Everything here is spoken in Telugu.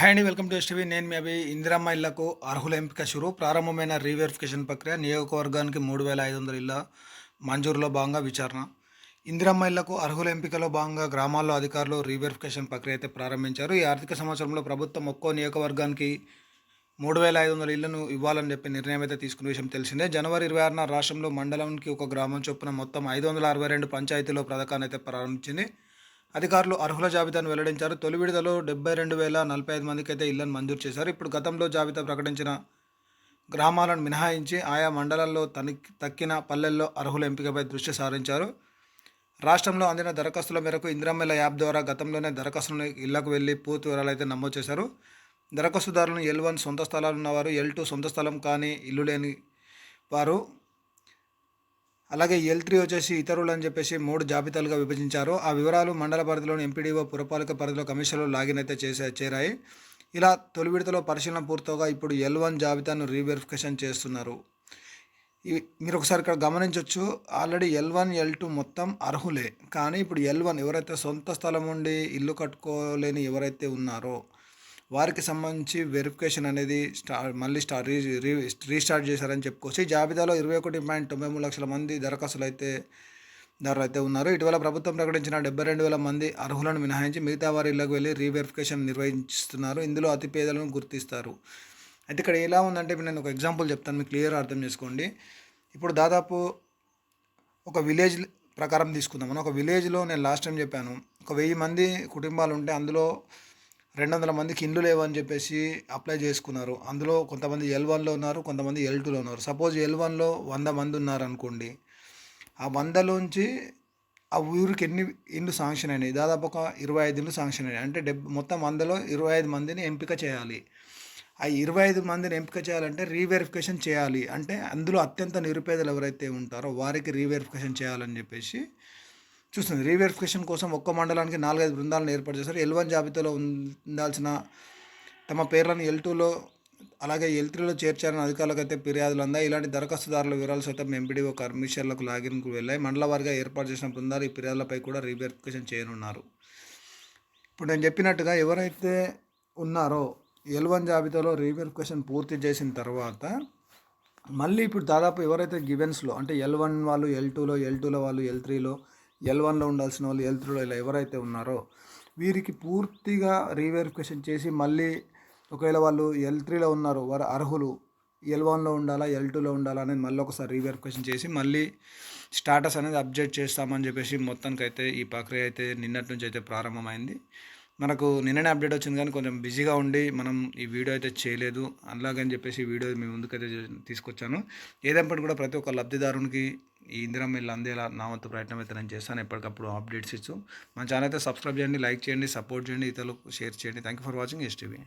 హాయ్ అండి వెల్కమ్ టు ఎస్టీవీ నేను మీ అభి ఇందిరమ్మ ఇళ్ళకు అర్హుల ఎంపిక షురు. ప్రారంభమైన రీవెరిఫికేషన్ ప్రక్రియ నియోజకవర్గానికి మూడు వేల ఐదు వందల ఇళ్ళ మంజూరులో భాగంగా విచారణ. ఇందిరమ్మ ఇళ్ళకు అర్హుల ఎంపికలో భాగంగా గ్రామాల్లో అధికారులు రీవెరిఫికేషన్ ప్రక్రియ అయితే ప్రారంభించారు. ఈ ఆర్థిక సంవత్సరంలో ప్రభుత్వం ఒక్కో నియోజకవర్గానికి మూడు వేల ఐదు వందల ఇళ్ళను ఇవ్వాలని చెప్పి నిర్ణయం అయితే తీసుకున్న విషయం తెలిసిందే. జనవరి ఇరవై ఆరున రాష్ట్రంలో మండలానికి ఒక గ్రామం చొప్పున మొత్తం ఐదు వందల అరవై రెండు పంచాయతీలో పథకాన్ని అయితే ప్రారంభించింది. అధికారులు అర్హుల జాబితాను వెల్లడించారు. తొలి విడుదలలో డెబ్బై రెండు వేల నలభై ఐదు మందికి అయితే ఇళ్ళను మంజూరు చేశారు. ఇప్పుడు గతంలో జాబితా ప్రకటించిన గ్రామాలను మినహాయించి ఆయా మండలాల్లో తని తక్కిన పల్లెల్లో అర్హుల ఎంపికపై దృష్టి సారించారు. రాష్ట్రంలో అందిన దరఖాస్తుల మేరకు ఇందిరమ్మల యాప్ ద్వారా గతంలోనే దరఖాస్తులను ఇళ్ళకు వెళ్ళి పూర్తి వివరాలు అయితే నమోదు చేశారు. దరఖాస్తుదారులను ఎల్ వన్ సొంత స్థలాలు ఉన్నవారు ఎల్ టూ సొంత స్థలం కానీ ఇల్లు లేని వారు అలాగే ఎల్ త్రీ వచ్చేసి ఇతరులు అని చెప్పేసి మూడు జాబితాలుగా విభజించారు. ఆ వివరాలు మండల పరిధిలోని ఎంపీడీఓ పురపాలక పరిధిలో కమిషన్లో లాగిన్ అయితే చేసే చేరాయి. ఇలా తొలి విడతలో పరిశీలన పూర్తవగా ఇప్పుడు ఎల్ వన్ జాబితాను రీవెరిఫికేషన్ చేస్తున్నారు. మీరు ఒకసారి ఇక్కడ గమనించవచ్చు already L one L two మొత్తం అర్హులే. కానీ ఇప్పుడు ఎల్ వన్ ఎవరైతే సొంత స్థలం ఉండి ఇల్లు కట్టుకోలేని ఎవరైతే ఉన్నారో వారికి సంబంధించి వెరిఫికేషన్ అనేది స్టా మళ్ళీ స్టార్ రీ రీ రీస్టార్ట్ చేశారని చెప్పుకోవచ్చు. ఈ జాబితాలో ఇరవై ఒకటి పాయింట్ తొంభై మూడు లక్షల మంది దరఖాస్తులు అయితే దారులు అయితే ఉన్నారు. ఇటీవల ప్రభుత్వం ప్రకటించిన డెబ్బై రెండు వేల మంది అర్హులను మినహాయించి మిగతా వారి ఇళ్ళకు వెళ్ళి రీవెరిఫికేషన్ నిర్వహిస్తున్నారు. ఇందులో అతి పేదలను గుర్తిస్తారు. అయితే ఇక్కడ ఎలా ఉందంటే నేను ఒక ఎగ్జాంపుల్ చెప్తాను మీకు క్లియర్ అర్థం చేసుకోండి. ఇప్పుడు దాదాపు ఒక విలేజ్ ప్రకారం తీసుకుందాం. ఒక విలేజ్లో నేను లాస్ట్ టైం చెప్పాను ఒక వెయ్యి మంది కుటుంబాలు ఉంటే అందులో రెండు వందల మందికి ఇండ్లు లేవని చెప్పేసి అప్లై చేసుకున్నారు. అందులో కొంతమంది ఎల్ వన్లో ఉన్నారు కొంతమంది ఎల్ టూలో ఉన్నారు. సపోజ్ ఎల్ వన్లో వంద మంది ఉన్నారు అనుకోండి ఆ వందలోంచి ఆ ఊరికి ఎన్ని ఇండ్లు శాంక్షన్ అయినాయి? దాదాపు ఒక ఇరవై ఐదు ఇండ్లు శాంక్షన్ అయినాయి. అంటే డెబ్ మొత్తం వందలో ఇరవై ఐదు మందిని ఎంపిక చేయాలి. ఆ ఇరవై ఐదు మందిని ఎంపిక చేయాలంటే రీవెరిఫికేషన్ చేయాలి. అంటే అందులో అత్యంత నిరుపేదలు ఎవరైతే ఉంటారో వారికి రీవెరిఫికేషన్ చేయాలని చెప్పేసి చూస్తుంది. రీవెరిఫికేషన్ కోసం ఒక్క మండలానికి నాలుగైదు బృందాలను ఏర్పాటు చేశారు. ఎల్ వన్ జాబితాలో ఉండాల్సిన తమ పేర్లను ఎల్ టూలో అలాగే ఎల్ త్రీలో చేర్చారని అధికారులకు అయితే ఫిర్యాదులు అందాయి. ఇలాంటి దరఖాస్తుదారుల వివరాలు సైతం ఎంపీడీఓ కమిషనర్లకు లాగిన్కు వెళ్ళాయి. మండల వారిగా ఏర్పాటు చేసిన బృందాలు ఈ ఫిర్యాదులపై కూడా రీవెరిఫికేషన్ చేయనున్నారు. ఇప్పుడు నేను చెప్పినట్టుగా ఎవరైతే ఉన్నారో ఎల్ వన్ జాబితాలో రీవెరిఫికేషన్ పూర్తి చేసిన తర్వాత మళ్ళీ ఇప్పుడు దాదాపు ఎవరైతే గివెన్స్లో అంటే ఎల్ వన్ వాళ్ళు ఎల్ టూలో ఎల్ టూలో వాళ్ళు ఎల్ త్రీలో ఎల్ వన్లో ఉండాల్సిన వాళ్ళు ఎల్ త్రీలో ఇలా ఎవరైతే ఉన్నారో వీరికి పూర్తిగా రీవెరిఫికేషన్ చేసి మళ్ళీ ఒకవేళ వాళ్ళు ఎల్ త్రీలో ఉన్నారు వారు అర్హులు ఎల్ వన్లో ఉండాలా ఎల్ టూలో ఉండాలా అనేది మళ్ళీ ఒకసారి రీవెరిఫికేషన్ చేసి మళ్ళీ స్టాటస్ అనేది అప్డేట్ చేస్తామని చెప్పేసి మొత్తానికి అయితే ఈ ప్రక్రియ అయితే నిన్నటి నుంచి అయితే ప్రారంభమైంది. మనకు నిన్ననే అప్డేట్ వచ్చింది కానీ కొంచెం బిజీగా ఉండి మనం ఈ వీడియో అయితే చేయలేదు. అలాగని చెప్పేసి వీడియో మీ ముందుకైతే తీసుకొచ్చాను. ఏదైనప్పటికీ కూడా ప్రతి ఒక్క లబ్ధిదారునికి ఈ ఇందిరా మిల్లు అందేలా నా వంతు ప్రయత్నం అయితే నేను చేస్తాను. ఎప్పటికప్పుడు అప్డేట్స్ ఇచ్చు మన ఛానల్ అయితే సబ్స్క్రైబ్ చేయండి లైక్ చేయండి సపోర్ట్ చేయండి ఇతరులకు షేర్ చేయండి. Thank you for watching STV